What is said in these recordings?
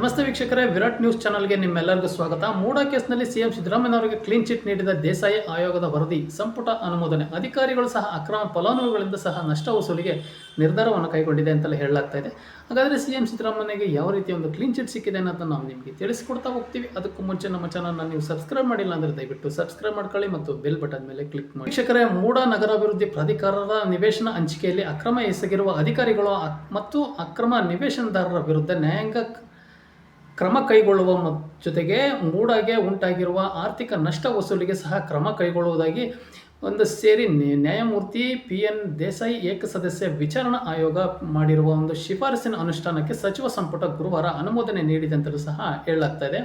ನಮಸ್ತೆ ವೀಕ್ಷಕರೇ, ವಿರಾಟ್ ನ್ಯೂಸ್ ಚಾನಲ್ಗೆ ನಿಮ್ಮೆಲ್ಲರಿಗೂ ಸ್ವಾಗತ. ಮೂಡ ಕೇಸ್ನಲ್ಲಿ ಸಿಎಂ ಸಿದ್ದರಾಮಯ್ಯ ಅವರಿಗೆ ಕ್ಲೀನ್ ಚಿಟ್ ನೀಡಿದ ದೇಸಾಯಿ ಆಯೋಗದ ವರದಿ, ಸಂಪುಟ ಅನುಮೋದನೆ. ಅಧಿಕಾರಿಗಳು ಸಹ ಅಕ್ರಮ ಫಲಾನುಭವಿಗಳಿಂದ ಸಹ ನಷ್ಟ ವಸೂಲಿಗೆ ನಿರ್ಧಾರವನ್ನು ಕೈಗೊಂಡಿದೆ ಅಂತಲೇ ಹೇಳಲಾಗ್ತಾ ಇದೆ. ಹಾಗಾದರೆ ಸಿಎಂ ಸಿದ್ದರಾಮಯ್ಯಗೆ ಯಾವ ರೀತಿಯ ಒಂದು ಕ್ಲೀನ್ ಚಿಟ್ ಸಿಕ್ಕಿದೆ ಅನ್ನೋದನ್ನು ನಾವು ನಿಮಗೆ ತಿಳಿಸ್ಕೊಡ್ತಾ ಹೋಗ್ತೀವಿ. ಅದಕ್ಕೂ ಮುಂಚೆ ನಮ್ಮ ಚಾನಲ್ನ ನೀವು ಸಬ್ಸ್ಕ್ರೈಬ್ ಮಾಡಿಲ್ಲ ಅಂದರೆ ದಯವಿಟ್ಟು ಸಬ್ಸ್ಕ್ರೈಬ್ ಮಾಡ್ಕೊಳ್ಳಿ ಮತ್ತು ಬೆಲ್ ಬಟನ್ ಮೇಲೆ ಕ್ಲಿಕ್ ಮಾಡಿ. ವೀಕ್ಷಕರೇ, ಮೂಡ ನಗರಾಭಿವೃದ್ಧಿ ಪ್ರಾಧಿಕಾರದ ನಿವೇಶನ ಹಂಚಿಕೆಯಲ್ಲಿ ಅಕ್ರಮ ಎಸಗಿರುವ ಅಧಿಕಾರಿಗಳು ಮತ್ತು ಅಕ್ರಮ ನಿವೇಶನದಾರರ ವಿರುದ್ಧ ನ್ಯಾಯಾಂಗ ಕ್ರಮ ಕೈಗೊಳ್ಳುವ ಜೊತೆಗೆ ಮೂಡಾಗೆ ಉಂಟಾಗಿರುವ ಆರ್ಥಿಕ ನಷ್ಟ ವಸೂಲಿಗೆ ಸಹ ಕ್ರಮ ಕೈಗೊಳ್ಳುವುದಾಗಿ ಒಂದು ಸೇರಿ ನ್ಯಾಯಮೂರ್ತಿ ಪಿ ಎನ್ ದೇಸಾಯಿ ಏಕಸದಸ್ಯ ವಿಚಾರಣಾ ಆಯೋಗ ಮಾಡಿರುವ ಒಂದು ಶಿಫಾರಸಿನ ಅನುಷ್ಠಾನಕ್ಕೆ ಸಚಿವ ಸಂಪುಟ ಗುರುವಾರ ಅನುಮೋದನೆ ನೀಡಿದೆ ಅಂತಲೂ ಸಹ ಹೇಳಲಾಗ್ತಾ ಇದೆ.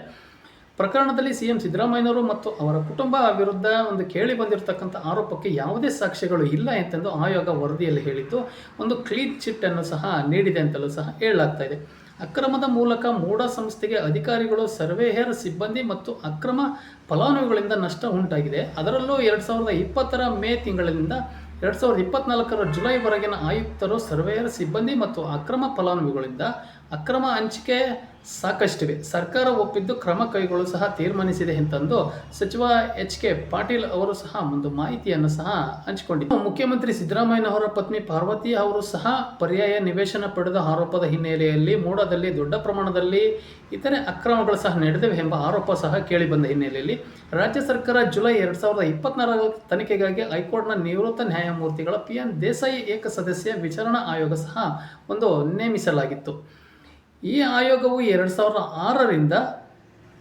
ಪ್ರಕರಣದಲ್ಲಿ ಸಿಎಂ ಸಿದ್ದರಾಮಯ್ಯನವರು ಮತ್ತು ಅವರ ಕುಟುಂಬ ವಿರುದ್ಧ ಒಂದು ಕೇಳಿ ಬಂದಿರತಕ್ಕಂಥ ಆರೋಪಕ್ಕೆ ಯಾವುದೇ ಸಾಕ್ಷ್ಯಗಳು ಇಲ್ಲ ಎಂತೆಂದು ಆಯೋಗ ವರದಿಯಲ್ಲಿ ಹೇಳಿದ್ದು, ಒಂದು ಕ್ಲೀನ್ ಚಿಟ್ ಅನ್ನು ಸಹ ನೀಡಿದೆ ಅಂತಲೂ ಸಹ ಹೇಳಲಾಗ್ತಾ ಇದೆ. ಅಕ್ರಮದ ಮೂಲಕ ಮೂಡ ಸಂಸ್ಥೆಗೆ ಅಧಿಕಾರಿಗಳು ಸರ್ವೇಯರ್ ಸಿಬ್ಬಂದಿ ಮತ್ತು ಅಕ್ರಮ ಫಲಾನುಭವಿಗಳಿಂದ ನಷ್ಟ ಉಂಟಾಗಿದೆ. ಅದರಲ್ಲೂ ಎರಡು ಸಾವಿರದ ಇಪ್ಪತ್ತರ ಮೇ ತಿಂಗಳಿನಿಂದ ಎರಡು ಸಾವಿರದ ಇಪ್ಪತ್ನಾಲ್ಕರ ಜುಲೈವರೆಗಿನ ಆಯುಕ್ತರು, ಸರ್ವೇಯರ್ ಸಿಬ್ಬಂದಿ ಮತ್ತು ಅಕ್ರಮ ಫಲಾನುಭವಿಗಳಿಂದ ಅಕ್ರಮ ಹಂಚಿಕೆ ಸಾಕಷ್ಟಿವೆ. ಸರ್ಕಾರ ಒಪ್ಪಿದ್ದು ಕ್ರಮ ಕೈಗೊಳ್ಳಲು ಸಹ ತೀರ್ಮಾನಿಸಿದೆ ಎಂತಂದು ಸಚಿವ ಎಚ್ ಕೆ ಪಾಟೀಲ್ ಅವರು ಸಹ ಒಂದು ಮಾಹಿತಿಯನ್ನು ಸಹ ಹಂಚಿಕೊಂಡಿದ್ದು ಮುಖ್ಯಮಂತ್ರಿ ಸಿದ್ದರಾಮಯ್ಯನವರ ಪತ್ನಿ ಪಾರ್ವತಿ ಅವರು ಸಹ ಪರ್ಯಾಯ ನಿವೇಶನ ಪಡೆದ ಆರೋಪದ ಹಿನ್ನೆಲೆಯಲ್ಲಿ ಮೂಡದಲ್ಲಿ ದೊಡ್ಡ ಪ್ರಮಾಣದಲ್ಲಿ ಇತರೆ ಅಕ್ರಮಗಳು ಸಹ ನಡೆದಿವೆ ಎಂಬ ಆರೋಪ ಸಹ ಕೇಳಿಬಂದ ಹಿನ್ನೆಲೆಯಲ್ಲಿ ರಾಜ್ಯ ಸರ್ಕಾರ ಜುಲೈ ಎರಡು ಸಾವಿರದ ಇಪ್ಪತ್ನಾಲ್ಕರ ತನಿಖೆಗಾಗಿ ಹೈಕೋರ್ಟ್ನ ನಿವೃತ್ತ ನ್ಯಾಯಮೂರ್ತಿಗಳ ಪಿ ಎನ್ ದೇಸಾಯಿ ಏಕಸದಸ್ಯ ವಿಚಾರಣಾ ಆಯೋಗ ಸಹ ಒಂದು ನೇಮಿಸಲಾಗಿತ್ತು. ಈ ಆಯೋಗವು ಎರಡು ಸಾವಿರದ ಆರರಿಂದ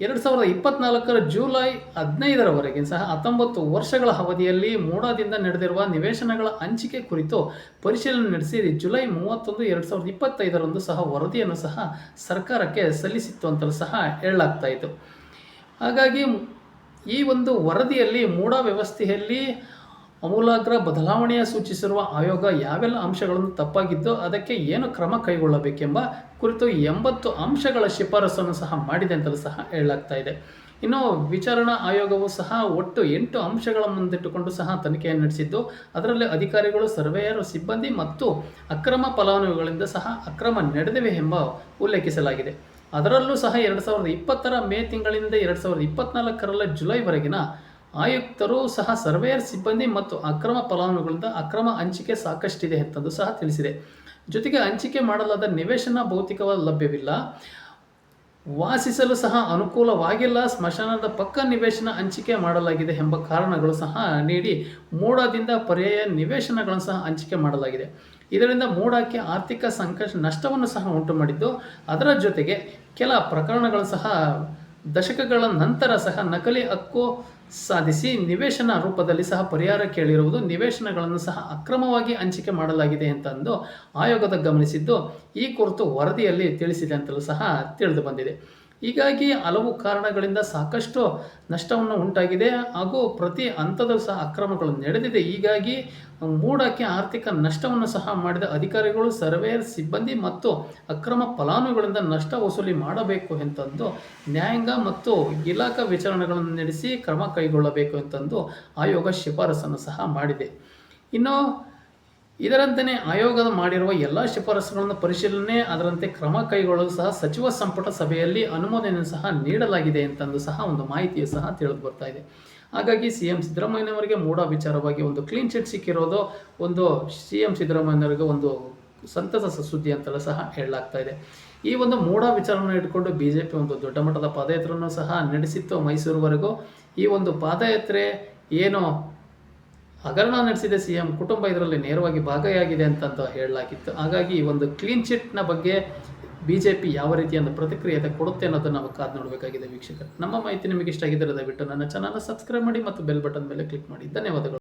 ಎರಡು ಸಾವಿರದ ಇಪ್ಪತ್ನಾಲ್ಕರ ಜುಲೈ ಹದಿನೈದರವರೆಗೆ ಸಹ ಹತ್ತೊಂಬತ್ತು ವರ್ಷಗಳ ಅವಧಿಯಲ್ಲಿ ಮೂಡಾದಿಂದ ನಡೆದಿರುವ ನಿವೇಶನಗಳ ಹಂಚಿಕೆ ಕುರಿತು ಪರಿಶೀಲನೆ ನಡೆಸಿ ಜುಲೈ ಮೂವತ್ತೊಂದು ಎರಡು ಸಾವಿರದ ಇಪ್ಪತ್ತೈದರಂದು ಸಹ ವರದಿಯನ್ನು ಸಹ ಸರ್ಕಾರಕ್ಕೆ ಸಲ್ಲಿಸಿತ್ತು ಅಂತಲೂ ಸಹ ಹೇಳಲಾಗ್ತಾ ಹಾಗಾಗಿ ಈ ಒಂದು ವರದಿಯಲ್ಲಿ ಮೂಡ ವ್ಯವಸ್ಥೆಯಲ್ಲಿ ಅಮೂಲಾಗ್ರ ಬದಲಾವಣೆಯ ಸೂಚಿಸಿರುವ ಆಯೋಗ ಯಾವೆಲ್ಲ ಅಂಶಗಳನ್ನು ತಪ್ಪಾಗಿದ್ದು ಅದಕ್ಕೆ ಏನು ಕ್ರಮ ಕೈಗೊಳ್ಳಬೇಕೆಂಬ ಕುರಿತು ಎಂಬತ್ತು ಅಂಶಗಳ ಶಿಫಾರಸನ್ನು ಸಹ ಮಾಡಿದೆ ಅಂತಲೂ ಸಹ ಹೇಳಲಾಗ್ತಾ ಇದೆ. ಇನ್ನು ವಿಚಾರಣಾ ಆಯೋಗವು ಸಹ ಒಟ್ಟು ಎಂಟು ಅಂಶಗಳ ಮುಂದಿಟ್ಟುಕೊಂಡು ಸಹ ತನಿಖೆಯನ್ನು ನಡೆಸಿದ್ದು, ಅದರಲ್ಲಿ ಅಧಿಕಾರಿಗಳು, ಸರ್ವೇಯರು, ಸಿಬ್ಬಂದಿ ಮತ್ತು ಅಕ್ರಮ ಫಲಾನುಭವಿಗಳಿಂದ ಸಹ ಅಕ್ರಮ ನಡೆದಿವೆ ಎಂಬ ಉಲ್ಲೇಖಿಸಲಾಗಿದೆ. ಅದರಲ್ಲೂ ಸಹ ಎರಡು ಸಾವಿರದ ಇಪ್ಪತ್ತರ ಮೇ ತಿಂಗಳಿಂದ ಎರಡು ಸಾವಿರದ ಇಪ್ಪತ್ನಾಲ್ಕರಲ್ಲ ಜುಲೈವರೆಗಿನ ಆಯುಕ್ತರು ಸಹ ಸರ್ವೇಯರ್ ಸಿಬ್ಬಂದಿ ಮತ್ತು ಅಕ್ರಮ ಫಲಾನುಭವಿಗಳಿಂದ ಅಕ್ರಮ ಹಂಚಿಕೆ ಸಾಕಷ್ಟಿದೆ ಎಂತಂದು ಸಹ ತಿಳಿಸಿದೆ. ಜೊತೆಗೆ ಹಂಚಿಕೆ ಮಾಡಲಾದ ನಿವೇಶನ ಭೌತಿಕವಾಗಿ ಲಭ್ಯವಿಲ್ಲ. ವಾಸಿಸಲು ಸಹ ಅನುಕೂಲವಾಗಿಲ್ಲ. ಸ್ಮಶಾನದ ಪಕ್ಕ ನಿವೇಶನ ಹಂಚಿಕೆ ಮಾಡಲಾಗಿದೆ ಎಂಬ ಕಾರಣಗಳು ಸಹ ನೀಡಿ ಮೂಡದಿಂದ ಪರ್ಯಾಯ ನಿವೇಶನಗಳನ್ನು ಸಹ ಹಂಚಿಕೆ ಮಾಡಲಾಗಿದೆ. ಇದರಿಂದ ಮೂಡಕ್ಕೆ ಆರ್ಥಿಕ ಸಂಕಷ್ಟ ನಷ್ಟವನ್ನು ಸಹ ಉಂಟು ಮಾಡಿದ್ದು ಅದರ ಜೊತೆಗೆ ಕೆಲ ಪ್ರಕರಣಗಳು ಸಹ ದಶಕಗಳ ನಂತರ ಸಹ ನಕಲಿ ಹಕ್ಕು ಸಾಧಿಸಿ ನಿವೇಶನ ರೂಪದಲ್ಲಿ ಸಹ ಪರಿಹಾರ ಕೇಳಿರುವುದು, ನಿವೇಶನಗಳನ್ನು ಸಹ ಅಕ್ರಮವಾಗಿ ಹಂಚಿಕೆ ಮಾಡಲಾಗಿದೆ ಅಂತಂದು ಆಯೋಗದ ಗಮನಿಸಿದ್ದು ಈ ಕುರಿತು ವರದಿಯಲ್ಲಿ ತಿಳಿಸಿದೆ ಅಂತಲೂ ಸಹ ತಿಳಿದು ಬಂದಿದೆ. ಹೀಗಾಗಿ ಹಲವು ಕಾರಣಗಳಿಂದ ಸಾಕಷ್ಟು ನಷ್ಟವನ್ನು ಉಂಟಾಗಿದೆ ಹಾಗೂ ಪ್ರತಿ ಹಂತದಲ್ಲೂ ಸಹ ಅಕ್ರಮಗಳು ನಡೆದಿದೆ. ಹೀಗಾಗಿ ಮೂಡಕ್ಕೆ ಆರ್ಥಿಕ ನಷ್ಟವನ್ನು ಸಹ ಮಾಡಿದ ಅಧಿಕಾರಿಗಳು, ಸರ್ವೇಯರ್, ಸಿಬ್ಬಂದಿ ಮತ್ತು ಅಕ್ರಮ ಫಲಾನುಭವಿಗಳಿಂದ ನಷ್ಟ ವಸೂಲಿ ಮಾಡಬೇಕು ಎಂತಂದು ನ್ಯಾಯಾಂಗ ಮತ್ತು ಇಲಾಖಾ ವಿಚಾರಣೆಗಳನ್ನು ನಡೆಸಿ ಕ್ರಮ ಕೈಗೊಳ್ಳಬೇಕು ಎಂತಂದು ಆಯೋಗ ಶಿಫಾರಸನ್ನು ಸಹ ಮಾಡಿದೆ. ಇನ್ನು ಇದರಂತೆಯೇ ಆಯೋಗದ ಮಾಡಿರುವ ಎಲ್ಲ ಶಿಫಾರಸುಗಳನ್ನು ಪರಿಶೀಲನೆ, ಅದರಂತೆ ಕ್ರಮ ಕೈಗೊಳ್ಳಲು ಸಹ ಸಚಿವ ಸಂಪುಟ ಸಭೆಯಲ್ಲಿ ಅನುಮೋದನೆ ಸಹ ನೀಡಲಾಗಿದೆ ಅಂತಂದು ಸಹ ಒಂದು ಮಾಹಿತಿಯು ಸಹ ತಿಳಿದು ಬರ್ತಾ ಇದೆ. ಹಾಗಾಗಿ ಸಿ ಎಂ ಸಿದ್ದರಾಮಯ್ಯನವರಿಗೆ ಮೂಡ ವಿಚಾರವಾಗಿ ಒಂದು ಕ್ಲೀನ್ ಚಿಟ್ ಸಿಕ್ಕಿರೋದು ಒಂದು ಸಿ ಎಂ ಸಿದ್ದರಾಮಯ್ಯನವರಿಗೆ ಒಂದು ಸಂತಸ ಸುದ್ದಿ ಅಂತಲೂ ಸಹ ಹೇಳಲಾಗ್ತಾ ಇದೆ. ಈ ಒಂದು ಮೂಢ ವಿಚಾರವನ್ನು ಇಟ್ಕೊಂಡು ಬಿ ಜೆ ಪಿ ಒಂದು ದೊಡ್ಡ ಮಟ್ಟದ ಪಾದಯಾತ್ರೆಯನ್ನು ಸಹ ನಡೆಸಿತ್ತು ಮೈಸೂರುವರೆಗೂ. ಈ ಒಂದು ಪಾದಯಾತ್ರೆ ಏನು ಹಗರಣ ನಡೆಸಿದೆ ಸಿ ಎಂ ಕುಟುಂಬ ಇದರಲ್ಲಿ ನೇರವಾಗಿ ಭಾಗಿಯಾಗಿದೆ ಅಂತ ಹೇಳಲಾಗಿತ್ತು. ಹಾಗಾಗಿ ಈ ಒಂದು ಕ್ಲೀನ್ ಚಿಟ್ನ ಬಗ್ಗೆ ಬಿ ಜೆ ಪಿ ಯಾವ ರೀತಿಯ ಒಂದು ಪ್ರತಿಕ್ರಿಯೆ ಕೊಡುತ್ತೆ ಅನ್ನೋದನ್ನು ನಾವು ಕಾದು ನೋಡಬೇಕಾಗಿದೆ ವೀಕ್ಷಕರು. ನಮ್ಮ ಮಾಹಿತಿ ನಿಮಗೆ ಇಷ್ಟ ಆಗಿದ್ದರೆ ದಯವಿಟ್ಟು ನನ್ನ ಚಾನಲ್ನ ಸಬ್ಸ್ಕ್ರೈಬ್ ಮಾಡಿ ಮತ್ತು ಬೆಲ್ ಬಟನ್ ಮೇಲೆ ಕ್ಲಿಕ್ ಮಾಡಿ. ಧನ್ಯವಾದಗಳು.